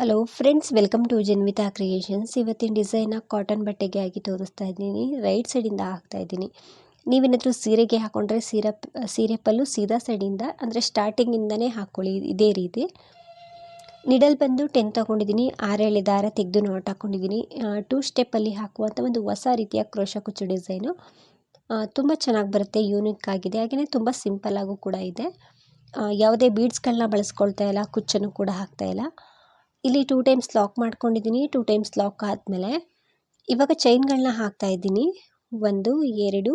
Hello friends welcome to Janvitha creations ಇವತ್ತಿನ ಡಿಸೈನ cotton ಬಟ್ಟೆಗೆ ಆಗಿ ತೋರಿಸ್ತಾ ಇದ್ದೀನಿ. ರೈಟ್ ಸೈಡಿಂದ ಹಾಕ್ತಾ ಇದ್ದೀನಿ. ನೀವೇನಾದರೂ ಸೀರೆಗೆ ಹಾಕೊಂಡ್ರೆ ಸೀರೆ ಸೀರೆ ಪಲ್ಲು ಸೀದಾ ಸೈಡಿಂದ ಅಂದರೆ ಸ್ಟಾರ್ಟಿಂಗಿಂದನೇ ಹಾಕ್ಕೊಳ್ಳಿ ಇದೇ ರೀತಿ. ನಿಡಲ್ ಬಂದು ಟೆನ್ ತೊಗೊಂಡಿದ್ದೀನಿ ಆರೇಳೆ ದಾರ ತೆಗೆದು ನಾಟ್ ಹಾಕ್ಕೊಂಡಿದ್ದೀನಿ ಟೂ ಸ್ಟೆಪ್ಪಲ್ಲಿ ಹಾಕುವಂಥ ಒಂದು ಹೊಸ ರೀತಿಯ ಕ್ರೋಶ ಕುಚ್ಚು ಡಿಸೈನು ತುಂಬ ಚೆನ್ನಾಗಿ ಬರುತ್ತೆ ಯೂನಿಕ್ ಆಗಿದೆ. ಹಾಗೆಯೇ ತುಂಬ ಸಿಂಪಲ್ ಆಗು ಕೂಡ ಇದೆ. ಯಾವುದೇ ಬೀಡ್ಸ್ಗಳನ್ನ ಬಳಸ್ಕೊಳ್ತಾ ಇಲ್ಲ, ಕುಚ್ಚನ್ನು ಕೂಡ ಹಾಕ್ತಾ ಇಲ್ಲ. ಇಲ್ಲಿ ಟೂ ಟೈಮ್ಸ್ ಲಾಕ್ ಮಾಡ್ಕೊಂಡಿದ್ದೀನಿ ಟೂ ಟೈಮ್ಸ್ ಲಾಕ್ ಆದಮೇಲೆ ಇವಾಗ ಚೈನ್ಗಳನ್ನ ಹಾಕ್ತಾ ಇದ್ದೀನಿ. ಒಂದು, ಎರಡು,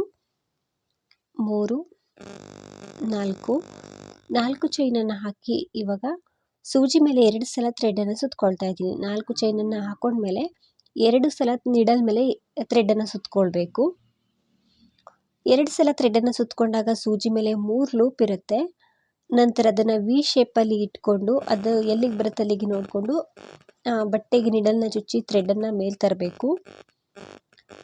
ಮೂರು, ನಾಲ್ಕು. ನಾಲ್ಕು ಚೈನನ್ನು ಹಾಕಿ ಇವಾಗ ಸೂಜಿ ಮೇಲೆ ಎರಡು ಸಲ ಥ್ರೆಡನ್ನು ಸುತ್ಕೊಳ್ತಾ ಇದ್ದೀನಿ. ನಾಲ್ಕು ಚೈನನ್ನು ಹಾಕೊಂಡ್ಮೇಲೆ ಎರಡು ಸಲ ನಿಡಲ್ ಮೇಲೆ ಥ್ರೆಡನ್ನು ಸುತ್ಕೊಳ್ಬೇಕು. ಎರಡು ಸಲ ಥ್ರೆಡನ್ನು ಸುತ್ಕೊಂಡಾಗ ಸೂಜಿ ಮೇಲೆ ಮೂರು ಲೂಪ್ ಇರುತ್ತೆ. ನಂತರ ಅದನ್ನು ವಿ ಶೇಪಲ್ಲಿ ಇಟ್ಕೊಂಡು ಅದು ಎಲ್ಲಿಗೆ ಬರುತ್ತೆ ಅಲ್ಲಿಗೆ ನೋಡಿಕೊಂಡು ಬಟ್ಟೆಗೆ ನಿಡಲ್ನ ಚುಚ್ಚಿ ಥ್ರೆಡನ್ನು ಮೇಲೆ ತರಬೇಕು.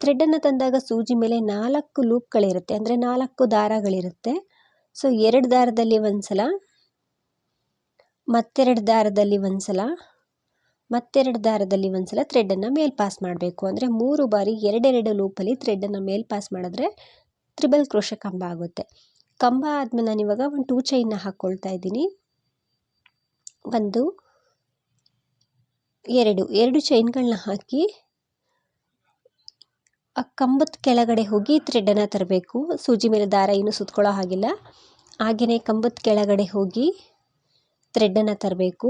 ಥ್ರೆಡನ್ನು ತಂದಾಗ ಸೂಜಿ ಮೇಲೆ ನಾಲ್ಕು ಲೂಪ್ಗಳಿರುತ್ತೆ ಅಂದರೆ ನಾಲ್ಕು ದಾರಗಳಿರುತ್ತೆ. ಸೊ ಎರಡು ದಾರದಲ್ಲಿ ಒಂದು ಸಲ ಮತ್ತೆರಡು ದಾರದಲ್ಲಿ ಒಂದು ಸಲ ಮತ್ತೆರಡು ದಾರದಲ್ಲಿ ಒಂದು ಸಲ ಥ್ರೆಡನ್ನು ಮೇಲ್ ಪಾಸ್ ಮಾಡಬೇಕು. ಅಂದರೆ ಮೂರು ಬಾರಿ ಎರಡೆರಡು ಲೂಪಲ್ಲಿ ಥ್ರೆಡನ್ನು ಮೇಲ್ ಪಾಸ್ ಮಾಡಿದ್ರೆ ತ್ರಿಬಲ್ ಕ್ರೋಶ ಕಂಬ ಆಗುತ್ತೆ. ಕಂಬ ಆದಮೇಲೆ ನಾನು ಇವಾಗ ಒಂದು ಟೂ ಚೈನ್ನ ಹಾಕ್ಕೊಳ್ತಾ ಇದ್ದೀನಿ. ಒಂದು, ಎರಡು ಎರಡು ಚೈನ್ಗಳನ್ನ ಹಾಕಿ ಆ ಕಂಬದ ಕೆಳಗಡೆ ಹೋಗಿ ಥ್ರೆಡನ್ನು ತರಬೇಕು. ಸೂಜಿ ಮೇಲೆ ದಾರ ಏನು ಸುತ್ಕೊಳ್ಳೋ ಹಾಗಿಲ್ಲ. ಹಾಗೆಯೇ ಕಂಬದ ಕೆಳಗಡೆ ಹೋಗಿ ಥ್ರೆಡನ್ನು ತರಬೇಕು.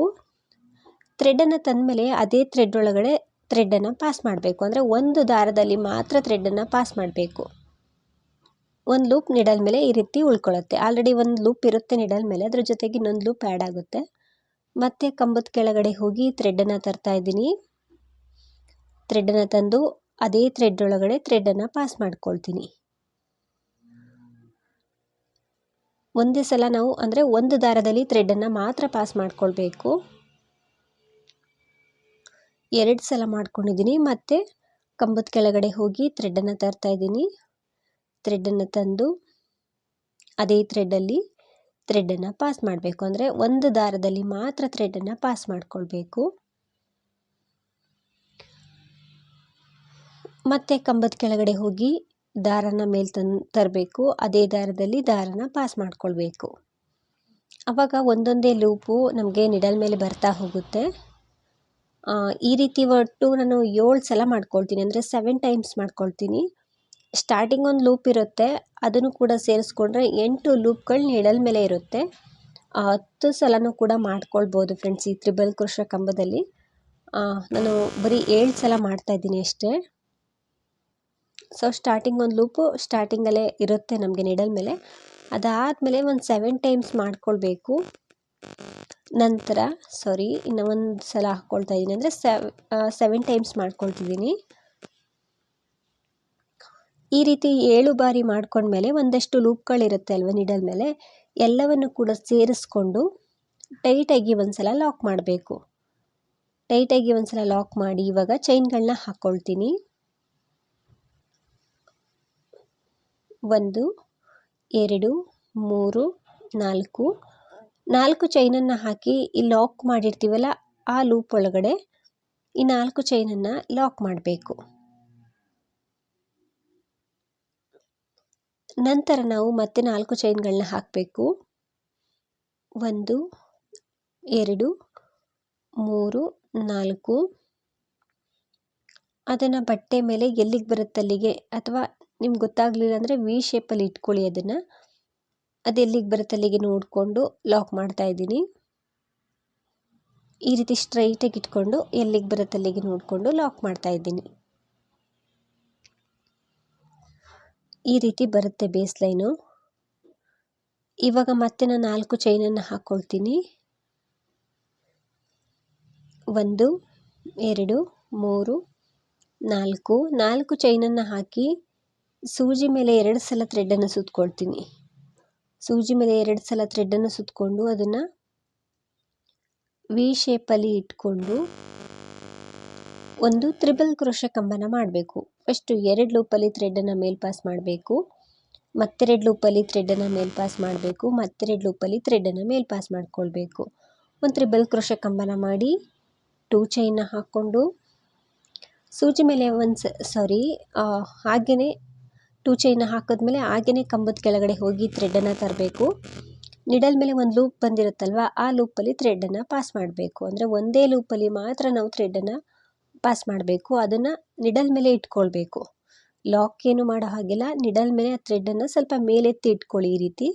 ಥ್ರೆಡನ್ನು ತಂದಮೇಲೆ ಅದೇ ಥ್ರೆಡ್ ಒಳಗಡೆ ಥ್ರೆಡನ್ನು ಪಾಸ್ ಮಾಡಬೇಕು. ಅಂದರೆ ಒಂದು ದಾರದಲ್ಲಿ ಮಾತ್ರ ಥ್ರೆಡನ್ನು ಪಾಸ್ ಮಾಡಬೇಕು. ಒಂದು ಲೂಪ್ ನೀಡಲ್ ಮೇಲೆ ಈ ರೀತಿ ಉಳ್ಕೊಳ್ಳುತ್ತೆ. ಆಲ್ರೆಡಿ ಒಂದು ಲೂಪ್ ಇರುತ್ತೆ ನೀಡಲ್ ಮೇಲೆ, ಅದ್ರ ಜೊತೆಗೆ ಇನ್ನೊಂದು ಲೂಪ್ ಆ್ಯಡ್ ಆಗುತ್ತೆ. ಮತ್ತೆ ಕಂಬದ ಕೆಳಗಡೆ ಹೋಗಿ ಥ್ರೆಡ್ಡನ್ನು ತರ್ತಾ ಇದ್ದೀನಿ. ಥ್ರೆಡ್ಡನ್ನು ತಂದು ಅದೇ ಥ್ರೆಡ್ ಒಳಗಡೆ ಥ್ರೆಡ್ಡನ್ನು ಪಾಸ್ ಮಾಡ್ಕೊಳ್ತೀನಿ. ಒಂದೇ ಸಲ ನಾವು ಅಂದರೆ ಒಂದು ದಾರದಲ್ಲಿ ಥ್ರೆಡ್ಡನ್ನು ಮಾತ್ರ ಪಾಸ್ ಮಾಡ್ಕೊಳ್ಬೇಕು. ಎರಡು ಸಲ ಮಾಡ್ಕೊಂಡಿದ್ದೀನಿ. ಮತ್ತು ಕಂಬದ ಕೆಳಗಡೆ ಹೋಗಿ ಥ್ರೆಡ್ಡನ್ನು ತರ್ತಾ ಇದ್ದೀನಿ. ಥ್ರೆಡನ್ನು ತಂದು ಅದೇ ಥ್ರೆಡ್ಡಲ್ಲಿ ಥ್ರೆಡ್ಡನ್ನು ಪಾಸ್ ಮಾಡಬೇಕು. ಅಂದರೆ ಒಂದು ದಾರದಲ್ಲಿ ಮಾತ್ರ ಥ್ರೆಡ್ಡನ್ನು ಪಾಸ್ ಮಾಡಿಕೊಳ್ಬೇಕು. ಮತ್ತೆ ಕಂಬದ ಕೆಳಗಡೆ ಹೋಗಿ ದಾರನ ಮೇಲೆ ತನ್, ತರಬೇಕು. ಅದೇ ದಾರದಲ್ಲಿ ದಾರನ ಪಾಸ್ ಮಾಡಿಕೊಳ್ಬೇಕು. ಆವಾಗ ಒಂದೊಂದೇ ಲೂಪು ನಮಗೆ ನಿಡಲ್ ಮೇಲೆ ಬರ್ತಾ ಹೋಗುತ್ತೆ. ಈ ರೀತಿ ಒಟ್ಟು ನಾನು ಏಳು ಸಲ ಮಾಡ್ಕೊಳ್ತೀನಿ. ಅಂದರೆ ಸೆವೆನ್ ಟೈಮ್ಸ್ ಮಾಡ್ಕೊಳ್ತೀನಿ. ಸ್ಟಾರ್ಟಿಂಗ್ ಒಂದು ಲೂಪ್ ಇರುತ್ತೆ. ಅದನ್ನು ಕೂಡ ಸೇರಿಸ್ಕೊಂಡ್ರೆ ಎಂಟು ಲೂಪ್ಗಳು ನಿಡಲ್ ಮೇಲೆ ಇರುತ್ತೆ. ಹತ್ತು ಸಲನೂ ಕೂಡ ಮಾಡ್ಕೊಳ್ಬೋದು ಫ್ರೆಂಡ್ಸ್ ಈ ತ್ರಿಬಲ್ ಕೃಷ ಕಂಬದಲ್ಲಿ. ನಾನು ಬರೀ ಏಳು ಸಲ ಮಾಡ್ತಾ ಇದ್ದೀನಿ ಅಷ್ಟೇ. ಸೊ ಸ್ಟಾರ್ಟಿಂಗ್ ಒಂದು ಲೂಪು ಸ್ಟಾರ್ಟಿಂಗಲ್ಲೇ ಇರುತ್ತೆ ನಮಗೆ ನಿಡಲ್ ಮೇಲೆ. ಅದಾದಮೇಲೆ ಒಂದು ಸೆವೆನ್ ಟೈಮ್ಸ್ ಮಾಡ್ಕೊಳ್ಬೇಕು. ನಂತರ ಸಾರಿ ಇನ್ನು ಒಂದು ಸಲ ಹಾಕ್ಕೊಳ್ತಾ ಇದ್ದೀನಿ. ಅಂದರೆ ಸೆವ್ ಸೆವೆನ್ ಟೈಮ್ಸ್ ಮಾಡ್ಕೊಳ್ತಿದ್ದೀನಿ. ಈ ರೀತಿ ಏಳು ಬಾರಿ ಮಾಡ್ಕೊಂಡ್ಮೇಲೆ ಒಂದಷ್ಟು ಲೂಪ್ಗಳಿರುತ್ತೆ ಅಲ್ವ ನಿಡಲ್ ಮೇಲೆ? ಎಲ್ಲವನ್ನು ಕೂಡ ಸೇರಿಸ್ಕೊಂಡು ಟೈಟಾಗಿ ಒಂದು ಸಲ ಲಾಕ್ ಮಾಡಬೇಕು. ಟೈಟಾಗಿ ಒಂದು ಸಲ ಲಾಕ್ ಮಾಡಿ ಇವಾಗ ಚೈನ್ಗಳನ್ನ ಹಾಕ್ಕೊಳ್ತೀನಿ ಒಂದು, ಎರಡು, ಮೂರು, ನಾಲ್ಕು. ನಾಲ್ಕು ಚೈನನ್ನು ಹಾಕಿ ಈ ಲಾಕ್ ಮಾಡಿರ್ತೀವಲ್ಲ ಆ ಲೂಪ್ ಒಳಗಡೆ ಈ ನಾಲ್ಕು ಚೈನನ್ನು ಲಾಕ್ ಮಾಡಬೇಕು. ನಂತರ ನಾವು ಮತ್ತೆ ನಾಲ್ಕು ಚೈನ್ಗಳನ್ನ ಹಾಕಬೇಕು. ಒಂದು, ಎರಡು, ಮೂರು, ನಾಲ್ಕು. ಅದನ್ನು ಬಟ್ಟೆ ಮೇಲೆ ಎಲ್ಲಿಗೆ ಬರುತ್ತೆ ಅಲ್ಲಿಗೆ? ಅಥವಾ ನಿಮ್ಗೆ ಗೊತ್ತಾಗಲಿಲ್ಲ ಅಂದರೆ ವಿ ಶೇಪಲ್ಲಿ ಇಟ್ಕೊಳ್ಳಿ ಅದನ್ನು. ಅದು ಎಲ್ಲಿಗೆ ಬರುತ್ತೆ ಅಲ್ಲಿಗೆ ನೋಡಿಕೊಂಡು ಲಾಕ್ ಮಾಡ್ತಾ ಇದ್ದೀನಿ. ಈ ರೀತಿ ಸ್ಟ್ರೈಟಾಗಿ ಇಟ್ಕೊಂಡು ಎಲ್ಲಿಗೆ ಬರುತ್ತೆ ಅಲ್ಲಿಗೆ ನೋಡಿಕೊಂಡು ಲಾಕ್ ಮಾಡ್ತಾ ಇದ್ದೀನಿ. ಈ ರೀತಿ ಬರುತ್ತೆ ಬೇಸ್ ಲೈನು. ಇವಾಗ ಮತ್ತೆ ನಾನು ನಾಲ್ಕು ಚೈನನ್ನು ಹಾಕ್ಕೊಳ್ತೀನಿ ಒಂದು, ಎರಡು, ಮೂರು, ನಾಲ್ಕು. ನಾಲ್ಕು ಚೈನನ್ನು ಹಾಕಿ ಸೂಜಿ ಮೇಲೆ ಎರಡು ಸಲ ಥ್ರೆಡನ್ನು ಸುತ್ಕೊಳ್ತೀನಿ. ಸೂಜಿ ಮೇಲೆ ಎರಡು ಸಲ ಥ್ರೆಡನ್ನು ಸುತ್ತಕೊಂಡು ಅದನ್ನು ವಿ ಶೇಪಲ್ಲಿ ಇಟ್ಕೊಂಡು ಒಂದು ತ್ರಿಬಲ್ ಕ್ರೋಶ ಕಂಬನ ಮಾಡಬೇಕು. ಫಸ್ಟು ಎರಡು ಲೂಪಲ್ಲಿ ಥ್ರೆಡ್ಡನ್ನು ಮೇಲ್ ಪಾಸ್ ಮಾಡಬೇಕು. ಮತ್ತೆರಡು ಲೂಪಲ್ಲಿ ಮೇಲ್ ಪಾಸ್ ಮಾಡಬೇಕು. ಮತ್ತೆರಡು ಲೂಪಲ್ಲಿ ಮೇಲ್ ಪಾಸ್ ಮಾಡ್ಕೊಳ್ಬೇಕು. ಒಂದು ತ್ರಿಬಲ್ ಕ್ರೋಶ ಕಂಬನ ಮಾಡಿ ಟೂ ಚೈನ್ನ ಹಾಕ್ಕೊಂಡು ಸೂಜಿ ಮೇಲೆ ಒಂದು ಸಾರಿ ಹಾಗೆಯೇ ಟೂ ಚೈನ್ನ ಹಾಕಿದ್ಮೇಲೆ ಹಾಗೆಯೇ ಕಂಬದ ಕೆಳಗಡೆ ಹೋಗಿ ಥ್ರೆಡ್ಡನ್ನು ತರಬೇಕು. ನಿಡಲ್ ಮೇಲೆ ಒಂದು ಲೂಪ್ ಬಂದಿರುತ್ತಲ್ವ, ಆ ಲೂಪಲ್ಲಿ ಥ್ರೆಡನ್ನು ಪಾಸ್ ಮಾಡಬೇಕು. ಅಂದರೆ ಒಂದೇ ಲೂಪಲ್ಲಿ ಮಾತ್ರ ನಾವು ಥ್ರೆಡನ್ನು ಪಾಸ್ ಮಾಡಬೇಕು, ಅದನ್ನು ನಿಡಲ್ ಮೇಲೆ ಇಟ್ಕೊಳ್ಬೇಕು. ಲಾಕ್ ಏನು ಮಾಡೋ ಹಾಗಿಲ್ಲ ನಿಡಲ್ ಮೇಲೆ ಆ ಥ್ರೆಡನ್ನು ಸ್ವಲ್ಪ ಮೇಲೆತ್ತಿ ಇಟ್ಕೊಳ್ಳಿ ಈ ರೀತಿ.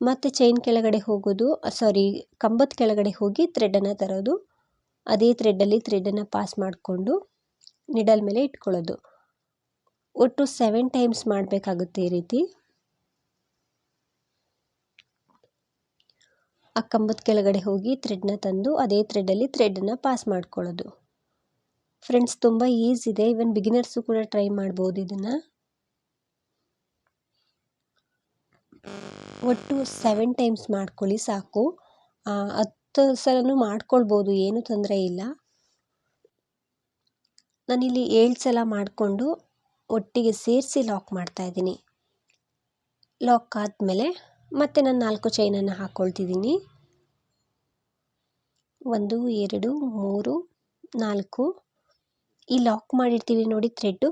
ಮತ್ತು ಚೈನ್ ಕೆಳಗಡೆ ಹೋಗೋದು ಸಾರಿ ಕಂಬದ ಕೆಳಗಡೆ ಹೋಗಿ ಥ್ರೆಡನ್ನು ತರೋದು. ಅದೇ ಥ್ರೆಡ್ಡಲ್ಲಿ ಥ್ರೆಡನ್ನು ಪಾಸ್ ಮಾಡಿಕೊಂಡು ನಿಡಲ್ ಮೇಲೆ ಇಟ್ಕೊಳ್ಳೋದು. ಒಟ್ಟು ಸೆವೆನ್ ಟೈಮ್ಸ್ ಮಾಡಬೇಕಾಗುತ್ತೆ ಈ ರೀತಿ. ಆ ಕಂಬದ ಕೆಳಗಡೆ ಹೋಗಿ ಥ್ರೆಡ್ನ ತಂದು, ಅದೇ ಥ್ರೆಡಲ್ಲಿ ಥ್ರೆಡನ್ನು ಪಾಸ್ ಮಾಡ್ಕೊಳ್ಳೋದು. ಫ್ರೆಂಡ್ಸ್ ತುಂಬ ಈಸಿ ಇದೆ. ಈವನ್ ಬಿಗಿನರ್ಸು ಕೂಡ ಟ್ರೈ ಮಾಡ್ಬೋದು ಇದನ್ನು. ಒಟ್ಟು ಸೆವೆನ್ ಟೈಮ್ಸ್ ಮಾಡ್ಕೊಳ್ಳಿ ಸಾಕು. ಹತ್ತು ಸಲನೂ ಮಾಡ್ಕೊಳ್ಬೋದು, ಏನು ತೊಂದರೆ ಇಲ್ಲ. ನಾನಿಲ್ಲಿ ಏಳು ಸಲ ಮಾಡಿಕೊಂಡು ಒಟ್ಟಿಗೆ ಸೇರಿಸಿ ಲಾಕ್ ಮಾಡ್ತಾಯಿದ್ದೀನಿ ಲಾಕ್ ಆದಮೇಲೆ ಮತ್ತೆ ನಾನು ನಾಲ್ಕು ಚೈನನ್ನು ಹಾಕ್ಕೊಳ್ತಿದ್ದೀನಿ ಒಂದು, ಎರಡು, ಮೂರು, ನಾಲ್ಕು. ಈ ಲಾಕ್ ಮಾಡಿರ್ತೀವಿ ನೋಡಿ ಥ್ರೆಡ್ಡು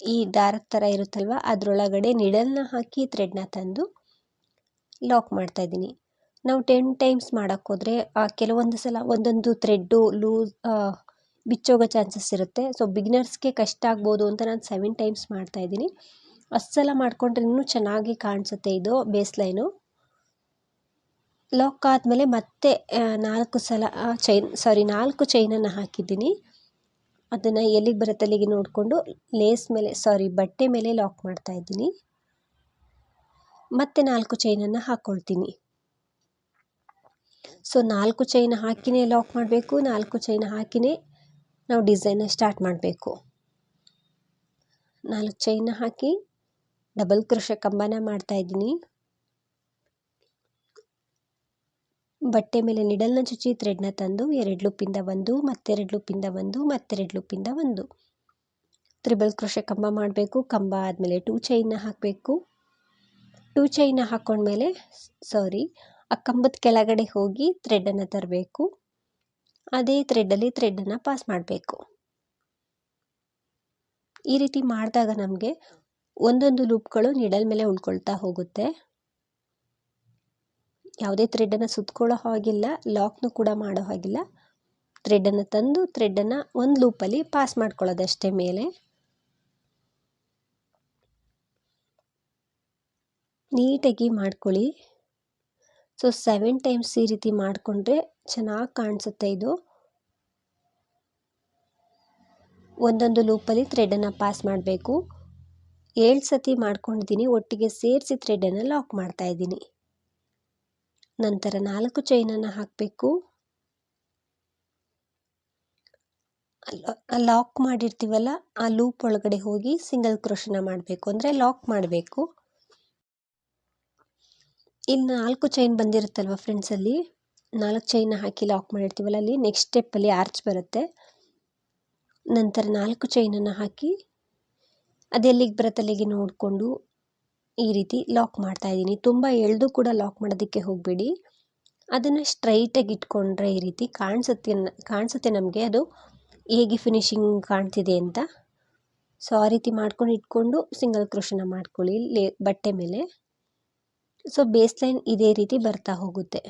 ಈ ದಾರದ ಥರ ಇರುತ್ತಲ್ವ? ಅದರೊಳಗಡೆ ನಿಡಲ್ನ ಹಾಕಿ ಥ್ರೆಡ್ನ ತಂದು ಲಾಕ್ ಮಾಡ್ತಾಯಿದ್ದೀನಿ ನಾವು ಟೆನ್ ಟೈಮ್ಸ್ ಮಾಡೋಕ್ಕೋದ್ರೆ ಕೆಲವೊಂದು ಸಲ ಒಂದೊಂದು ಥ್ರೆಡ್ಡು ಲೂಸ್ ಬಿಚ್ಚೋಗೋ ಚಾನ್ಸಸ್ ಇರುತ್ತೆ. ಸೊ ಬಿಗ್ನರ್ಸ್ಗೆ ಕಷ್ಟ ಆಗ್ಬೋದು ಅಂತ ನಾನು ಸೆವೆನ್ ಟೈಮ್ಸ್ ಮಾಡ್ತಾಯಿದ್ದೀನಿ ಅಷ್ಟು ಸಲ ಮಾಡಿಕೊಂಡ್ರೆ ಇನ್ನೂ ಚೆನ್ನಾಗಿ ಕಾಣಿಸುತ್ತೆ ಇದು ಬೇಸ್ ಲೈನು ಲಾಕ್ ಆದಮೇಲೆ ಮತ್ತೆ ನಾಲ್ಕು ಸಲ ಚೈನ್ ಸಾರಿ ನಾಲ್ಕು ಚೈನನ್ನು ಹಾಕಿದ್ದೀನಿ. ಅದನ್ನು ಎಲ್ಲಿಗೆ ಬರುತ್ತೆ ಅಲ್ಲಿಗೆ ನೋಡಿಕೊಂಡು ಲೇಸ್ ಮೇಲೆ ಸಾರಿ ಬಟ್ಟೆ ಮೇಲೆ ಲಾಕ್ ಮಾಡ್ತಾ ಇದ್ದೀನಿ. ಮತ್ತೆ ನಾಲ್ಕು ಚೈನನ್ನು ಹಾಕ್ಕೊಳ್ತೀನಿ ಸೊ ನಾಲ್ಕು ಚೈನ್ ಹಾಕಿನೇ ಲಾಕ್ ಮಾಡಬೇಕು, ನಾಲ್ಕು ಚೈನ್ ಹಾಕಿನೇ ನಾವು ಡಿಸೈನ ಸ್ಟಾರ್ಟ್ ಮಾಡಬೇಕು. ನಾಲ್ಕು ಚೈನ್ ಹಾಕಿ ಡಬಲ್ ಕ್ರೋಶ ಕಂಬನ ಮಾಡ್ತಾ ಇದ್ದೀನಿ. ಬಟ್ಟೆ ಮೇಲೆ ನಿಡಲ್ನ ಚುಚ್ಚಿ ಥ್ರೆಡ್ನ ತಂದು ಎರಡು ಲೂಪಿಂದ ಒಂದು, ಮತ್ತೆರಡು ಲೂಪಿಂದ ಒಂದು, ಮತ್ತೆರಡು ಲೂಪಿಂದ ಒಂದು. ತ್ರಿಬಲ್ ಕ್ರೋಶ ಕಂಬ ಮಾಡಬೇಕು. ಕಂಬ ಆದಮೇಲೆ ಟೂ ಚೈನ್ನ ಹಾಕಬೇಕು. ಟೂ ಚೈನ್ನ ಹಾಕ್ಕೊಂಡ್ಮೇಲೆ ಸಾರಿ ಆ ಕಂಬದ ಕೆಳಗಡೆ ಹೋಗಿ ಥ್ರೆಡನ್ನು ತರಬೇಕು. ಅದೇ ಥ್ರೆಡ್ಡಲ್ಲಿ ಥ್ರೆಡನ್ನು ಪಾಸ್ ಮಾಡಬೇಕು. ಈ ರೀತಿ ಮಾಡಿದಾಗ ನಮಗೆ ಒಂದೊಂದು ಲೂಪ್ಗಳು ನೀಡಲ್ ಮೇಲೆ ಉಳ್ಕೊಳ್ತಾ ಹೋಗುತ್ತೆ. ಯಾವುದೇ ಥ್ರೆಡನ್ನು ಸುತ್ಕೊಳ್ಳೋ ಹಾಗಿಲ್ಲ, ಲಾಕ್ನು ಕೂಡ ಮಾಡೋ ಹಾಗಿಲ್ಲ. ಥ್ರೆಡನ್ನು ತಂದು ಥ್ರೆಡನ್ನು ಒಂದು ಲೂಪಲ್ಲಿ ಪಾಸ್ ಮಾಡ್ಕೊಳ್ಳೋದಷ್ಟೇ ಮೇಲೆ. ನೀಟಾಗಿ ಮಾಡ್ಕೊಳ್ಳಿ. ಸೊ, ಸೆವೆನ್ ಟೈಮ್ಸ್ ಈ ರೀತಿ ಮಾಡಿಕೊಂಡ್ರೆ ಚೆನ್ನಾಗಿ ಕಾಣಿಸುತ್ತೆ ಇದು. ಒಂದೊಂದು ಲೂಪಲ್ಲಿ ಥ್ರೆಡನ್ನು ಪಾಸ್ ಮಾಡಬೇಕು. ಏಳು ಸತಿ ಮಾಡ್ಕೊಂಡಿದ್ದೀನಿ, ಒಟ್ಟಿಗೆ ಸೇರಿಸಿ ಥ್ರೆಡನ್ನು ಲಾಕ್ ಮಾಡ್ತಾ ಇದ್ದೀನಿ. ನಂತರ ನಾಲ್ಕು ಚೈನನ್ನು ಹಾಕಬೇಕು. ಲಾಕ್ ಮಾಡಿರ್ತೀವಲ್ಲ, ಆ ಲೂಪ್ ಒಳಗಡೆ ಹೋಗಿ ಸಿಂಗಲ್ ಕ್ರೋಶನ ಮಾಡಬೇಕು. ಅಂದರೆ ಲಾಕ್ ಮಾಡಬೇಕು. ಇಲ್ಲಿ ನಾಲ್ಕು ಚೈನ್ ಬಂದಿರುತ್ತಲ್ವ ಫ್ರೆಂಡ್ಸಲ್ಲಿ ನಾಲ್ಕು ಚೈನ್ ಹಾಕಿ ಲಾಕ್ ಮಾಡಿರ್ತೀವಲ್ಲ ಅಲ್ಲಿ ನೆಕ್ಸ್ಟ್ ಸ್ಟೆಪ್ಪಲ್ಲಿ ಆರ್ಚ್ ಬರುತ್ತೆ. ನಂತರ ನಾಲ್ಕು ಚೈನನ್ನು ಹಾಕಿ ಅದೆಲ್ಲಿಗೆ ಬರುತ್ತೆ ಅಲ್ಲಿಗೆ ನೋಡಿಕೊಂಡು ಈ ರೀತಿ ಲಾಕ್ ಮಾಡ್ತಾ ಇದ್ದೀನಿ. ತುಂಬ ಎಳೆದು ಕೂಡ ಲಾಕ್ ಮಾಡೋದಕ್ಕೆ ಹೋಗಬೇಡಿ. ಅದನ್ನು ಸ್ಟ್ರೈಟಾಗಿ ಇಟ್ಕೊಂಡ್ರೆ ಈ ರೀತಿ ಕಾಣಿಸುತ್ತೆ ಕಾಣಿಸುತ್ತೆ ನಮಗೆ. ಅದು ಹೇಗೆ ಫಿನಿಶಿಂಗ್ ಕಾಣ್ತಿದೆ ಅಂತ. ಸೊ ಆ ರೀತಿ ಮಾಡ್ಕೊಂಡು ಇಟ್ಕೊಂಡು ಸಿಂಗಲ್ ಕ್ರೋಶನ ಮಾಡ್ಕೊಳ್ಳಿ. ಲೇ, ಬಟ್ಟೆ ಮೇಲೆ. ಸೊ ಬೇಸ್ ಲೈನ್ ಇದೇ ರೀತಿ ಬರ್ತಾ ಹೋಗುತ್ತೆ.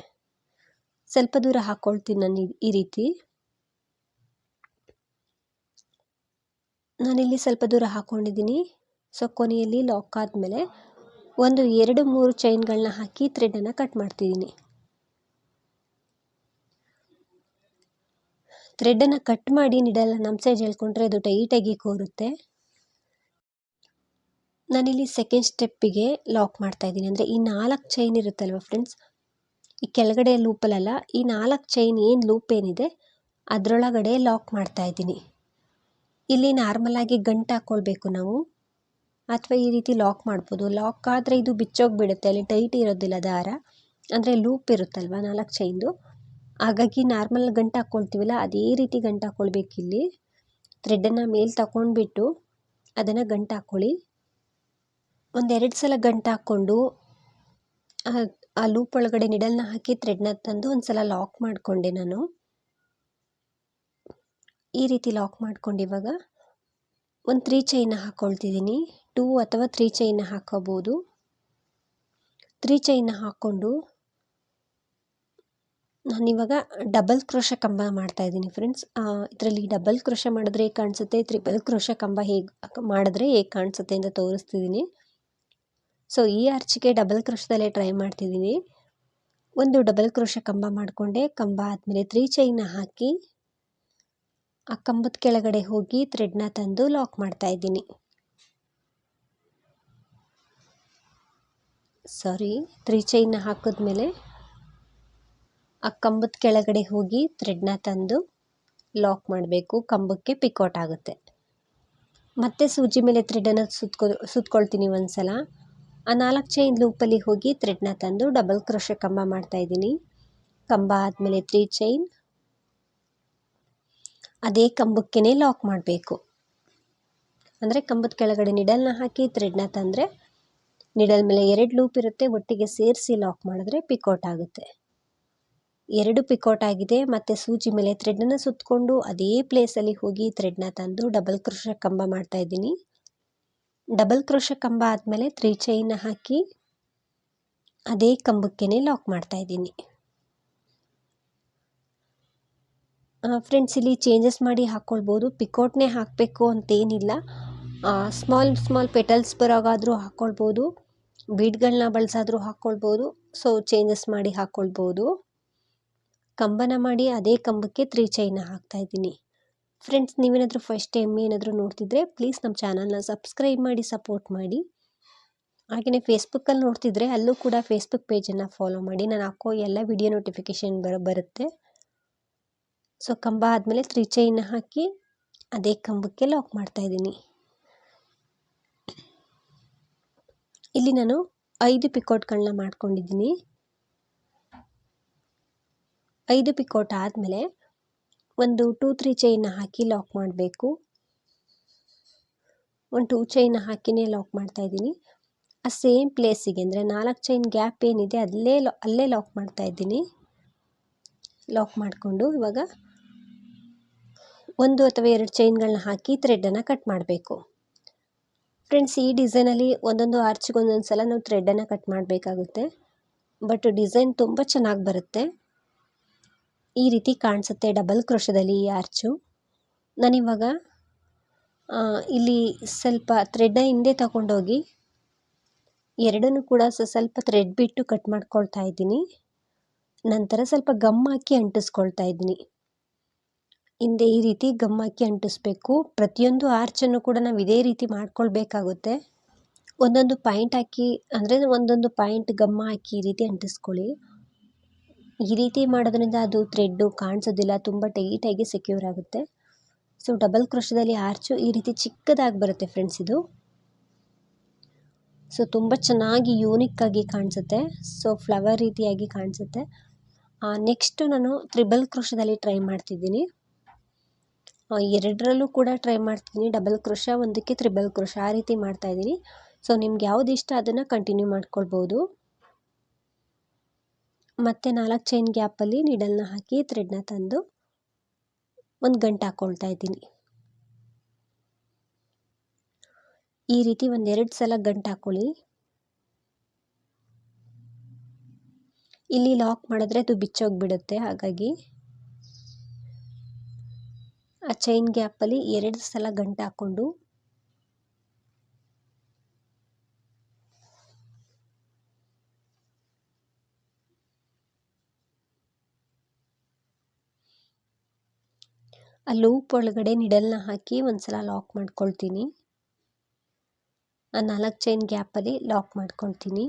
ಸ್ವಲ್ಪ ದೂರ ಹಾಕ್ಕೊಳ್ತೀನಿ ನಾನು ಈ ರೀತಿ. ನಾನಿಲ್ಲಿ ಸ್ವಲ್ಪ ದೂರ ಹಾಕ್ಕೊಂಡಿದ್ದೀನಿ ಸೊ, ಕೊನೆಯಲ್ಲಿ ಲಾಕ್ ಆದಮೇಲೆ ಒಂದು ಎರಡು ಮೂರು ಚೈನ್ಗಳನ್ನ ಹಾಕಿ ಥ್ರೆಡನ್ನು ಕಟ್ ಮಾಡ್ತಿದ್ದೀನಿ. ಥ್ರೆಡನ್ನು ಕಟ್ ಮಾಡಿ ನಿಡಲ್ಲ ನಮ್ಮ ಸೈಜ್ ಹೇಳ್ಕೊಂಡ್ರೆ ಅದು ಟೈಟಾಗಿ ಕೋರುತ್ತೆ. ನಾನಿಲ್ಲಿ ಸೆಕೆಂಡ್ ಸ್ಟೆಪ್ಪಿಗೆ ಲಾಕ್ ಮಾಡ್ತಾ ಇದ್ದೀನಿ. ಅಂದರೆ ಈ ನಾಲ್ಕು ಚೈನ್ ಇರುತ್ತಲ್ವ ಫ್ರೆಂಡ್ಸ್ ಈ ಕೆಳಗಡೆ ಲೂಪಲ್ಲ ಈ ನಾಲ್ಕು ಚೈನ್ ಏನು ಲೂಪ್ ಏನಿದೆ, ಅದರೊಳಗಡೆ ಲಾಕ್ ಮಾಡ್ತಾ ಇದ್ದೀನಿ. ಇಲ್ಲಿ ನಾರ್ಮಲಾಗಿ ಗಂಟು ಹಾಕ್ಕೊಳ್ಬೇಕು ನಾವು. ಅಥವಾ ಈ ರೀತಿ ಲಾಕ್ ಮಾಡ್ಬೋದು. ಲಾಕ್ ಆದರೆ ಇದು ಬಿಚ್ಚೋಗಿಬಿಡುತ್ತೆ. ಅಲ್ಲಿ ಟೈಟ್ ಇರೋದಿಲ್ಲ ದಾರ. ಅಂದರೆ ಲೂಪ್ ಇರುತ್ತಲ್ವ ನಾಲ್ಕು ಚೈನ್ದು ಹಾಗಾಗಿ ನಾರ್ಮಲ್ ಗಂಟು ಹಾಕ್ಕೊಳ್ತೀವಲ್ಲ ಅದೇ ರೀತಿ ಗಂಟು ಹಾಕ್ಕೊಳ್ಬೇಕಿಲ್ಲಿ ಥ್ರೆಡ್ಡನ್ನು ಮೇಲೆ ತಗೊಂಡ್ಬಿಟ್ಟು ಅದನ್ನು ಗಂಟು ಹಾಕ್ಕೊಳ್ಳಿ ಒಂದೆರಡು ಸಲ ಗಂಟು ಹಾಕ್ಕೊಂಡು, ಆ ಲೂಪ್ ಒಳಗಡೆ ನಿಡಲ್ನ ಹಾಕಿ ಥ್ರೆಡ್ನ ತಂದು ಒಂದು ಸಲ ಲಾಕ್ ಮಾಡಿಕೊಂಡೆ ನಾನು. ಈ ರೀತಿ ಲಾಕ್ ಮಾಡ್ಕೊಂಡು ಇವಾಗ ಒಂದು ತ್ರೀ ಚೈನ ಹಾಕ್ಕೊಳ್ತಿದ್ದೀನಿ ಟೂ ಅಥವಾ ತ್ರೀ ಚೈನ ಹಾಕೋಬೋದು ತ್ರೀ ಚೈನ ಹಾಕ್ಕೊಂಡು ನಾನಿವಾಗ ಡಬಲ್ ಕ್ರೋಶ ಕಂಬ ಮಾಡ್ತಾ ಇದ್ದೀನಿ ಫ್ರೆಂಡ್ಸ್ ಇದರಲ್ಲಿ ಡಬಲ್ ಕ್ರೋಶ ಮಾಡಿದ್ರೆ ಹೇಗೆ ಕಾಣಿಸುತ್ತೆ? ತ್ರಿಬಲ್ ಕ್ರೋಶ ಕಂಬ ಹೇಗೆ ಮಾಡಿದ್ರೆ ಹೇಗೆ ಕಾಣಿಸುತ್ತೆ ಅಂತ ತೋರಿಸ್ತಿದ್ದೀನಿ ಸೊ ಈ ಅರ್ಚಿಗೆ ಡಬಲ್ ಕ್ರೋಶದಲ್ಲೇ ಟ್ರೈ ಮಾಡ್ತಿದ್ದೀನಿ ಒಂದು ಡಬಲ್ ಕ್ರೋಶ ಕಂಬ ಮಾಡಿಕೊಂಡೆ. ಕಂಬ ಆದಮೇಲೆ ತ್ರೀ ಚೈನ ಹಾಕಿ ಆ ಕಂಬದ ಕೆಳಗಡೆ ಹೋಗಿ ಥ್ರೆಡ್ನ ತಂದು ಲಾಕ್ ಮಾಡ್ತಾ ಇದ್ದೀನಿ. ಸಾರಿ ತ್ರೀ ಚೈನ್ನ ಹಾಕಿದ್ಮೇಲೆ ಆ ಕಂಬದ ಕೆಳಗಡೆ ಹೋಗಿ ಥ್ರೆಡ್ನ ತಂದು ಲಾಕ್ ಮಾಡಬೇಕು, ಕಂಬಕ್ಕೆ ಪಿಕೌಟ್ ಆಗುತ್ತೆ. ಮತ್ತೆ ಸೂಜಿ ಮೇಲೆ ಥ್ರೆಡನ್ನು ಸುತ್ಕೊ, ಸುತ್ಕೊಳ್ತೀನಿ ಒಂದು ಸಲ ಆ ನಾಲ್ಕು ಚೈನ್ ಲೂಪಲ್ಲಿ ಹೋಗಿ ಥ್ರೆಡ್ನ ತಂದು ಡಬಲ್ ಕ್ರೋಶ ಕಂಬ ಮಾಡ್ತಾಯಿದ್ದೀನಿ ಕಂಬ ಆದಮೇಲೆ ತ್ರೀ ಚೈನ್ ಅದೇ ಕಂಬಕ್ಕೇ ಲಾಕ್ ಮಾಡಬೇಕು. ಅಂದರೆ ಕಂಬದ ಕೆಳಗಡೆ ನಿಡಲ್ನ ಹಾಕಿ ಥ್ರೆಡ್ನ ತಂದರೆ ನಿಡಲ್ ಮೇಲೆ ಎರಡು ಲೂಪ್ ಇರುತ್ತೆ, ಒಟ್ಟಿಗೆ ಸೇರಿಸಿ ಲಾಕ್ ಮಾಡಿದ್ರೆ ಪಿಕೌಟ್ ಆಗುತ್ತೆ. ಎರಡು ಪಿಕೌಟ್ ಆಗಿದೆ, ಮತ್ತು ಸೂಜಿ ಮೇಲೆ ಥ್ರೆಡ್ನ ಸುತ್ತಕೊಂಡು ಅದೇ ಪ್ಲೇಸಲ್ಲಿ ಹೋಗಿ ಥ್ರೆಡ್ನ ತಂದು ಡಬಲ್ ಕ್ರೋಶ ಕಂಬ ಮಾಡ್ತಾ ಇದ್ದೀನಿ. ಡಬಲ್ ಕ್ರೋಶ ಕಂಬ ಆದಮೇಲೆ ತ್ರೀ ಚೈನ ಹಾಕಿ ಅದೇ ಕಂಬಕ್ಕೇ ಲಾಕ್ ಮಾಡ್ತಾ ಇದ್ದೀನಿ. ಫ್ರೆಂಡ್ಸ್ ಇಲ್ಲಿ ಚೇಂಜಸ್ ಮಾಡಿ ಹಾಕ್ಕೊಳ್ಬೋದು ಪಿಕೋಟ್ನೇ ಹಾಕಬೇಕು ಅಂತೇನಿಲ್ಲ ಸ್ಮಾಲ್ ಸ್ಮಾಲ್ ಪೆಟಲ್ಸ್ ಬರೋಗಾದರೂ ಹಾಕ್ಕೊಳ್ಬೋದು ಬೀಡ್ಗಳನ್ನ ಬಳಸಾದರೂ ಹಾಕ್ಕೊಳ್ಬೋದು ಸೊ ಚೇಂಜಸ್ ಮಾಡಿ ಹಾಕ್ಕೊಳ್ಬೋದು ಕಂಬನ ಮಾಡಿ ಅದೇ ಕಂಬಕ್ಕೆ ತ್ರೀ ಚೈನ ಹಾಕ್ತಾಯಿದ್ದೀನಿ ಫ್ರೆಂಡ್ಸ್ ನೀವೇನಾದರೂ ಫಸ್ಟ್ ಟೈಮ್ ಏನಾದರೂ ನೋಡ್ತಿದ್ರೆ ಪ್ಲೀಸ್ ನಮ್ಮ ಚಾನಲ್ನ ಸಬ್ಸ್ಕ್ರೈಬ್ ಮಾಡಿ ಸಪೋರ್ಟ್ ಮಾಡಿ. ಹಾಗೆಯೇ ಫೇಸ್ಬುಕ್ಕಲ್ಲಿ ನೋಡ್ತಿದ್ರೆ ಅಲ್ಲೂ ಕೂಡ ಫೇಸ್ಬುಕ್ ಪೇಜನ್ನು ಫಾಲೋ ಮಾಡಿ. ನಾನು ಹಾಕೋ ಎಲ್ಲ ವಿಡಿಯೋ ನೋಟಿಫಿಕೇಷನ್ ಬರ ಬರುತ್ತೆ. ಸೊ ಕಂಬ ಆದಮೇಲೆ ತ್ರೀ ಚೈನ್ ಹಾಕಿ ಅದೇ ಕಂಬಕ್ಕೆ ಲಾಕ್ ಮಾಡ್ತಾ ಇದ್ದೀನಿ. ಇಲ್ಲಿ ನಾನು ಐದು ಪಿಕೋಟ್ಗಳನ್ನ ಮಾಡ್ಕೊಂಡಿದ್ದೀನಿ. ಐದು ಪಿಕೋಟ್ ಆದಮೇಲೆ ಒಂದು ಟೂ ತ್ರೀ ಚೈನ್ ಹಾಕಿ ಲಾಕ್ ಮಾಡಬೇಕು. ಒಂದು ಟೂ ಚೈನ್ ಹಾಕಿನೇ ಲಾಕ್ ಮಾಡ್ತಾ ಇದ್ದೀನಿ. ಆ ಸೇಮ್ ಪ್ಲೇಸಿಗೆ ಅಂದರೆ ನಾಲ್ಕು ಚೈನ್ ಗ್ಯಾಪ್ ಏನಿದೆ ಅಲ್ಲೇ ಅಲ್ಲೇ ಲಾಕ್ ಮಾಡ್ತಾಯಿದ್ದೀನಿ ಲಾಕ್ ಮಾಡಿಕೊಂಡು ಇವಾಗ ಒಂದು ಅಥವಾ ಎರಡು ಚೈನ್ಗಳನ್ನ ಹಾಕಿ ಥ್ರೆಡನ್ನು ಕಟ್ ಮಾಡಬೇಕು. ಫ್ರೆಂಡ್ಸ್ ಈ ಡಿಸೈನಲ್ಲಿ ಒಂದೊಂದು ಆರ್ಚಿಗೆ ಒಂದೊಂದು ಸಲ ನಾವು ಥ್ರೆಡ್ಡನ್ನು ಕಟ್ ಮಾಡಬೇಕಾಗುತ್ತೆ. ಬಟ್ ಡಿಸೈನ್ ತುಂಬ ಚೆನ್ನಾಗಿ ಬರುತ್ತೆ. ಈ ರೀತಿ ಕಾಣಿಸುತ್ತೆ ಡಬಲ್ ಕ್ರೋಶದಲ್ಲಿ ಈ ಆರ್ಚು ನಾನಿವಾಗ ಇಲ್ಲಿ ಸ್ವಲ್ಪ ಥ್ರೆಡ್ನ ಹಿಂದೆ ತಗೊಂಡೋಗಿ ಎರಡನ್ನೂ ಕೂಡ ಸ್ವಲ್ಪ ಥ್ರೆಡ್ ಬಿಟ್ಟು ಕಟ್ ಮಾಡ್ಕೊಳ್ತಾ ಇದ್ದೀನಿ. ನಂತರ ಸ್ವಲ್ಪ ಗಮ್ ಹಾಕಿ ಅಂಟಿಸ್ಕೊಳ್ತಾ ಇದ್ದೀನಿ. ಹಿಂದೆ ಈ ರೀತಿ ಗಮ್ ಹಾಕಿ ಅಂಟಿಸ್ಬೇಕು. ಪ್ರತಿಯೊಂದು ಆರ್ಚನ್ನು ಕೂಡ ನಾವು ಇದೇ ರೀತಿ ಮಾಡ್ಕೊಳ್ಬೇಕಾಗುತ್ತೆ. ಒಂದೊಂದು ಪಾಯಿಂಟ್ ಹಾಕಿ, ಅಂದರೆ ಒಂದೊಂದು ಪಾಯಿಂಟ್ ಗಮ್ಮ ಹಾಕಿ ಈ ರೀತಿ ಅಂಟಿಸ್ಕೊಳ್ಳಿ. ಈ ರೀತಿ ಮಾಡೋದ್ರಿಂದ ಅದು ಥ್ರೆಡ್ಡು ಕಾಣಿಸೋದಿಲ್ಲ, ತುಂಬ ಟೈಟಾಗಿ ಸೆಕ್ಯೂರ್ ಆಗುತ್ತೆ. ಸೊ ಡಬಲ್ ಕ್ರೋಶದಲ್ಲಿ ಆರ್ಚು ಈ ರೀತಿ ಚಿಕ್ಕದಾಗಿ ಬರುತ್ತೆ ಫ್ರೆಂಡ್ಸ್ ಇದು. ಸೊ ತುಂಬ ಚೆನ್ನಾಗಿ ಯೂನಿಕ್ಕಾಗಿ ಕಾಣಿಸುತ್ತೆ. ಸೊ ಫ್ಲವರ್ ರೀತಿಯಾಗಿ ಕಾಣಿಸುತ್ತೆ. ನೆಕ್ಸ್ಟು ನಾನು ತ್ರಿಬಲ್ ಕ್ರೋಶದಲ್ಲಿ ಟ್ರೈ ಮಾಡ್ತಿದ್ದೀನಿ. ಎರಡರಲ್ಲೂ ಕೂಡ ಟ್ರೈ ಮಾಡ್ತೀನಿ. ಡಬಲ್ ಕ್ರೋಶ ಒಂದಕ್ಕೆ ತ್ರಿಬಲ್ ಕ್ರೋಶ ಆ ರೀತಿ ಮಾಡ್ತಾಯಿದ್ದೀನಿ ಸೊ ನಿಮ್ಗೆ ಯಾವ್ದು ಇಷ್ಟ ಅದನ್ನು ಕಂಟಿನ್ಯೂ ಮಾಡ್ಕೊಳ್ಬೋದು. ಮತ್ತೆ ನಾಲ್ಕು ಚೈನ್ ಗ್ಯಾಪಲ್ಲಿ ನೀಡಲ್ನ ಹಾಕಿ ಥ್ರೆಡ್ನ ತಂದು ಒಂದು ಗಂಟೆ ಹಾಕ್ಕೊಳ್ತಾ ಇದ್ದೀನಿ. ಈ ರೀತಿ ಒಂದೆರಡು ಸಲ ಗಂಟು ಹಾಕ್ಕೊಳ್ಳಿ ಇಲ್ಲಿ ಲಾಕ್ ಮಾಡಿದ್ರೆ ಅದು ಬಿಚ್ಚೋಗ್ಬಿಡುತ್ತೆ, ಹಾಗಾಗಿ ಆ ಚೈನ್ ಗ್ಯಾಪಲ್ಲಿ ಎರಡು ಸಲ ಗಂಟು ಹಾಕ್ಕೊಂಡು ಆ ಲೂಪ್ ಒಳಗಡೆ ನಿಡಲ್ನ ಹಾಕಿ ಒಂದು ಸಲ ಲಾಕ್ ಮಾಡ್ಕೊಳ್ತೀನಿ. ಆ ನಾಲ್ಕು ಚೈನ್ ಗ್ಯಾಪಲ್ಲಿ ಲಾಕ್ ಮಾಡ್ಕೊಳ್ತೀನಿ.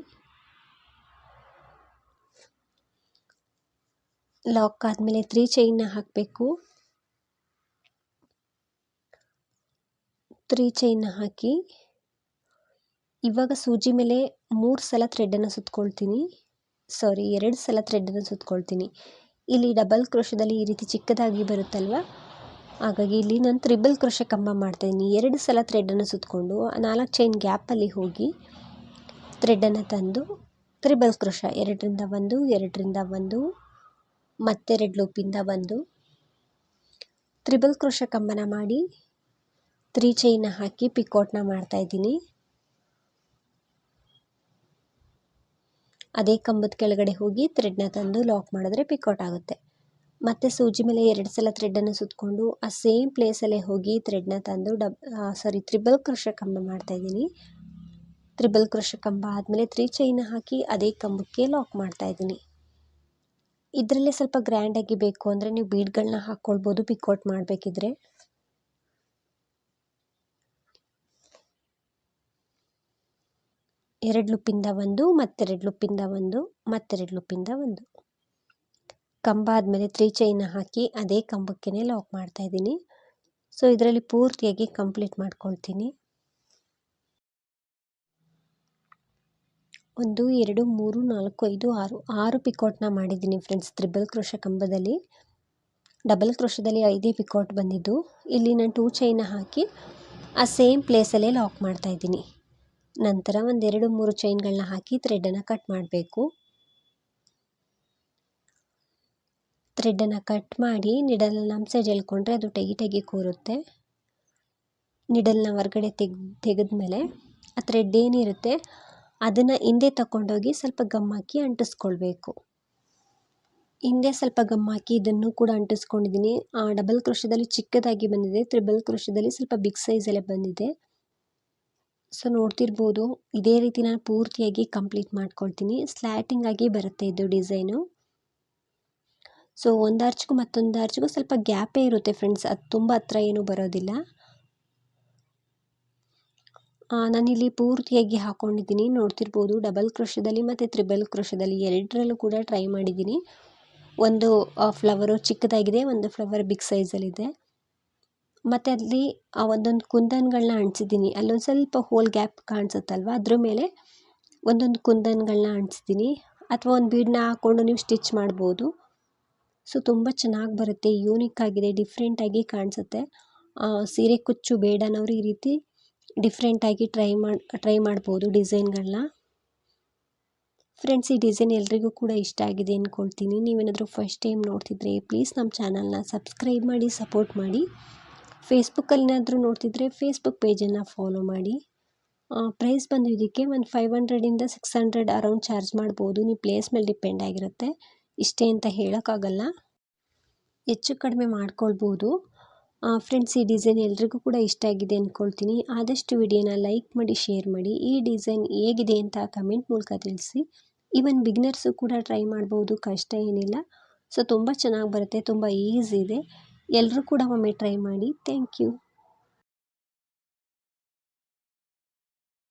ಲಾಕ್ ಆದಮೇಲೆ ತ್ರೀ ಚೈನ್ನ ಹಾಕಬೇಕು. ತ್ರೀ ಚೈನ್ ಹಾಕಿ, ಇವಾಗ ಸೂಜಿ ಮೇಲೆ ಮೂರು ಸಲ ಥ್ರೆಡನ್ನು ಸುತ್ಕೊಳ್ತೀನಿ. ಸಾರಿ ಎರಡು ಸಲ ಥ್ರೆಡನ್ನು ಸುತ್ಕೊಳ್ತೀನಿ. ಇಲ್ಲಿ ಡಬಲ್ ಕ್ರೋಶದಲ್ಲಿ ಈ ರೀತಿ ಚಿಕ್ಕದಾಗಿ ಬರುತ್ತಲ್ವ? ಹಾಗಾಗಿ ಇಲ್ಲಿ ನಾನು ತ್ರಿಬಲ್ ಕ್ರೋಶ ಕಂಬ ಮಾಡ್ತಾಯಿದ್ದೀನಿ ಎರಡು ಸಲ ಥ್ರೆಡನ್ನು ಸುತ್ತಕೊಂಡು ನಾಲ್ಕು ಚೈನ್ ಗ್ಯಾಪಲ್ಲಿ ಹೋಗಿ ಥ್ರೆಡನ್ನು ತಂದು ತ್ರಿಬಲ್ ಕ್ರೋಶ ಎರಡರಿಂದ ಒಂದು ಎರಡರಿಂದ ಒಂದು ಮತ್ತೆರಡು ಲೂಪಿಂದ ಒಂದು. ತ್ರಿಬಲ್ ಕ್ರೋಶ ಕಂಬನ ಮಾಡಿ ತ್ರೀ ಚೈನ ಹಾಕಿ ಪಿಕೋಟ್ನ ಮಾಡ್ತಾ ಇದ್ದೀನಿ. ಅದೇ ಕಂಬದ ಕೆಳಗಡೆ ಹೋಗಿ ಥ್ರೆಡ್ನ ತಂದು ಲಾಕ್ ಮಾಡಿದ್ರೆ ಪಿಕೋಟ್ ಆಗುತ್ತೆ. ಮತ್ತು ಸೂಜಿ ಮೇಲೆ ಎರಡು ಸಲ ಥ್ರೆಡ್ಡನ್ನು ಸುತ್ತಕೊಂಡು ಆ ಸೇಮ್ ಪ್ಲೇಸಲ್ಲೇ ಹೋಗಿ ಥ್ರೆಡ್ನ ತಂದು ಡಬ್ ಸಾರಿ ತ್ರಿಬಲ್ ಕೃಷ ಕಂಬ ಮಾಡ್ತಾಯಿದ್ದೀನಿ ತ್ರಿಬಲ್ ಕೃಷ ಕಂಬ ಆದಮೇಲೆ ತ್ರೀ ಚೈನ ಹಾಕಿ ಅದೇ ಕಂಬಕ್ಕೆ ಲಾಕ್ ಮಾಡ್ತಾ ಇದ್ದೀನಿ. ಇದರಲ್ಲೇ ಸ್ವಲ್ಪ ಗ್ರ್ಯಾಂಡಾಗಿ ಬೇಕು ಅಂದರೆ ನೀವು ಬೀಡ್ಗಳನ್ನ ಹಾಕ್ಕೊಳ್ಬೋದು ಪಿಕೋಟ್ ಮಾಡಬೇಕಿದ್ರೆ. ಎರಡು ಲುಪ್ಪಿಂದ ಒಂದು, ಮತ್ತೆರಡು ಲುಪ್ಪಿಂದ ಒಂದು, ಮತ್ತೆರಡು ಲುಪ್ಪಿಂದ ಒಂದು. ಕಂಬ ಆದಮೇಲೆ ತ್ರೀ ಚೈನ ಹಾಕಿ ಅದೇ ಕಂಬಕ್ಕೆ ಲಾಕ್ ಮಾಡ್ತಾ ಇದ್ದೀನಿ. ಸೊ ಇದರಲ್ಲಿ ಪೂರ್ತಿಯಾಗಿ ಕಂಪ್ಲೀಟ್ ಮಾಡ್ಕೊಳ್ತೀನಿ. ಒಂದು, ಎರಡು, ಮೂರು, ನಾಲ್ಕು, ಐದು, ಆರು ಆರು ಪಿಕೋಟ್ನ ಮಾಡಿದ್ದೀನಿ ಫ್ರೆಂಡ್ಸ್ ತ್ರಿಬಲ್ ಕ್ರೋಶ ಕಂಬದಲ್ಲಿ. ಡಬಲ್ ಕ್ರೋಶದಲ್ಲಿ ಐದೇ ಪಿಕೋಟ್ ಬಂದಿದ್ದು. ಇಲ್ಲಿ ನಾನು ಟೂ ಚೈನ ಹಾಕಿ ಆ ಸೇಮ್ ಪ್ಲೇಸಲ್ಲೇ ಲಾಕ್ ಮಾಡ್ತಾ ಇದ್ದೀನಿ. ನಂತರ ಒಂದೆರಡು ಮೂರು ಚೈನ್ಗಳನ್ನ ಹಾಕಿ ಥ್ರೆಡನ್ನು ಕಟ್ ಮಾಡಬೇಕು. ಥ್ರೆಡ್ಡನ್ನು ಕಟ್ ಮಾಡಿ ನಿಡಲ್ನ ನಮ್ಮ ಸೈಡ್ ಎಳ್ಕೊಂಡ್ರೆ ಅದು ಟೈಟಾಗಿ ಕೂರುತ್ತೆ. ನಿಡಲ್ನ ಹೊರಗಡೆ ತೆಗ್, ತೆಗೆದ್ಮೇಲೆ ಆ ಥ್ರೆಡ್ ಏನಿರುತ್ತೆ ಅದನ್ನು ಹಿಂದೆ ತಗೊಂಡೋಗಿ ಸ್ವಲ್ಪ ಗಮ್ ಹಾಕಿ ಅಂಟಿಸ್ಕೊಳ್ಬೇಕು. ಹಿಂದೆ ಸ್ವಲ್ಪ ಗಮ್ ಹಾಕಿ ಇದನ್ನು ಕೂಡ ಅಂಟಿಸ್ಕೊಂಡಿದ್ದೀನಿ. ಡಬಲ್ ಕ್ರೋಶದಲ್ಲಿ ಚಿಕ್ಕದಾಗಿ ಬಂದಿದೆ ತ್ರಿಬಲ್ ಕ್ರೋಶದಲ್ಲಿ ಸ್ವಲ್ಪ ಬಿಗ್ ಸೈಜಲ್ಲೇ ಬಂದಿದೆ. ಸೊ ನೋಡ್ತಿರ್ಬೋದು, ಇದೇ ರೀತಿ ನಾನು ಪೂರ್ತಿಯಾಗಿ ಕಂಪ್ಲೀಟ್ ಮಾಡ್ಕೊಳ್ತೀನಿ. ಸ್ಲ್ಯಾಟಿಂಗ್ ಆಗಿ ಬರುತ್ತೆ ಇದು ಡಿಸೈನು. ಸೊ ಒಂದು ಅರ್ಚಿಗೂ ಮತ್ತೊಂದು ಅರ್ಚಿಗೂ ಸ್ವಲ್ಪ ಗ್ಯಾಪೇ ಇರುತ್ತೆ ಫ್ರೆಂಡ್ಸ್. ಅದು ತುಂಬ ಹತ್ರ ಏನೂ ಬರೋದಿಲ್ಲ. ನಾನಿಲ್ಲಿ ಪೂರ್ತಿಯಾಗಿ ಹಾಕ್ಕೊಂಡಿದ್ದೀನಿ ನೋಡ್ತಿರ್ಬೋದು, ಡಬಲ್ ಕ್ರೋಶದಲ್ಲಿ ಮತ್ತು ತ್ರಿಬಲ್ ಕ್ರೋಶದಲ್ಲಿ ಎರಡರಲ್ಲೂ ಕೂಡ ಟ್ರೈ ಮಾಡಿದ್ದೀನಿ. ಒಂದು ಫ್ಲವರು ಚಿಕ್ಕದಾಗಿದೆ, ಒಂದು ಫ್ಲವರ್ ಬಿಗ್ ಸೈಜಲ್ಲಿದೆ. ಮತ್ತು ಅಲ್ಲಿ ಒಂದೊಂದು ಕುಂದನ್ಗಳನ್ನ ಅಂಟಿಸಿದ್ದೀನಿ. ಅಲ್ಲೊಂದು ಸ್ವಲ್ಪ ಹೋಲ್ ಗ್ಯಾಪ್ ಕಾಣಿಸುತ್ತಲ್ವ? ಅದ್ರ ಮೇಲೆ ಒಂದೊಂದು ಕುಂದನ್ಗಳನ್ನ ಅಂಟಿಸಿದ್ದೀನಿ. ಅಥವಾ ಒಂದು ಬೀಡನ್ನ ಹಾಕ್ಕೊಂಡು ನೀವು ಸ್ಟಿಚ್ ಮಾಡ್ಬೋದು. ಸೊ, ತುಂಬ ಚೆನ್ನಾಗಿ ಬರುತ್ತೆ. ಯೂನಿಕ್ ಆಗಿದೆ. ಡಿಫ್ರೆಂಟಾಗಿ ಕಾಣಿಸುತ್ತೆ. ಸೀರೆ ಕುಚ್ಚು ಬೇಡನವರು ಈ ರೀತಿ ಡಿಫ್ರೆಂಟಾಗಿ ಟ್ರೈ ಮಾಡಿ, ಟ್ರೈ ಮಾಡ್ಬೋದು ಡಿಸೈನ್ಗಳನ್ನ ಫ್ರೆಂಡ್ಸ್, ಈ ಡಿಸೈನ್ ಎಲ್ರಿಗೂ ಕೂಡ ಇಷ್ಟ ಆಗಿದೆ ಅಂದ್ಕೊಳ್ತೀನಿ ನೀವೇನಾದರೂ ಫಸ್ಟ್ ಟೈಮ್ ನೋಡ್ತಿದ್ರೆ, ಪ್ಲೀಸ್ ನಮ್ಮ ಚಾನಲ್ನ ಸಬ್ಸ್ಕ್ರೈಬ್ ಮಾಡಿ, ಸಪೋರ್ಟ್ ಮಾಡಿ. ಫೇಸ್ಬುಕ್ಕಲ್ಲಿ ಏನಾದರೂ ನೋಡ್ತಿದ್ರೆ ಫೇಸ್ಬುಕ್ ಪೇಜನ್ನು ಫಾಲೋ ಮಾಡಿ. ಪ್ರೈಸ್ ಬಂದು ಇದಕ್ಕೆ ಒಂದು ಫೈವ್ ಹಂಡ್ರೆಡಿಂದ ಸಿಕ್ಸ್ ಹಂಡ್ರೆಡ್ ಅರೌಂಡ್ ಚಾರ್ಜ್ ಮಾಡ್ಬೋದು. ನೀವು ಪ್ಲೇಸ್ ಮೇಲೆ ಡಿಪೆಂಡ್ ಆಗಿರುತ್ತೆ. ಇಷ್ಟೇ ಅಂತ ಹೇಳೋಕ್ಕಾಗಲ್ಲ. ಹೆಚ್ಚು ಕಡಿಮೆ ಮಾಡ್ಕೊಳ್ಬೋದು. ಫ್ರೆಂಡ್ಸ್ ಈ ಡಿಸೈನ್ ಎಲ್ರಿಗೂ ಕೂಡ ಇಷ್ಟ ಆಗಿದೆ ಅಂದ್ಕೊಳ್ತೀನಿ ಆದಷ್ಟು ವಿಡಿಯೋನ ಲೈಕ್ ಮಾಡಿ ಶೇರ್ ಮಾಡಿ. ಈ ಡಿಸೈನ್ ಹೇಗಿದೆ ಅಂತ ಕಮೆಂಟ್ ಮೂಲಕ ತಿಳಿಸಿ. ಈವನ್ ಬಿಗ್ನರ್ಸು ಕೂಡ ಟ್ರೈ ಮಾಡ್ಬೋದು. ಕಷ್ಟ ಏನಿಲ್ಲ. ಸೊ ತುಂಬ ಚೆನ್ನಾಗಿ ಬರುತ್ತೆ. ತುಂಬ ಈಸಿ ಇದೆ. ಎಲ್ಲರೂ ಕೂಡ ಒಮ್ಮೆ ಟ್ರೈ ಮಾಡಿ. Thank you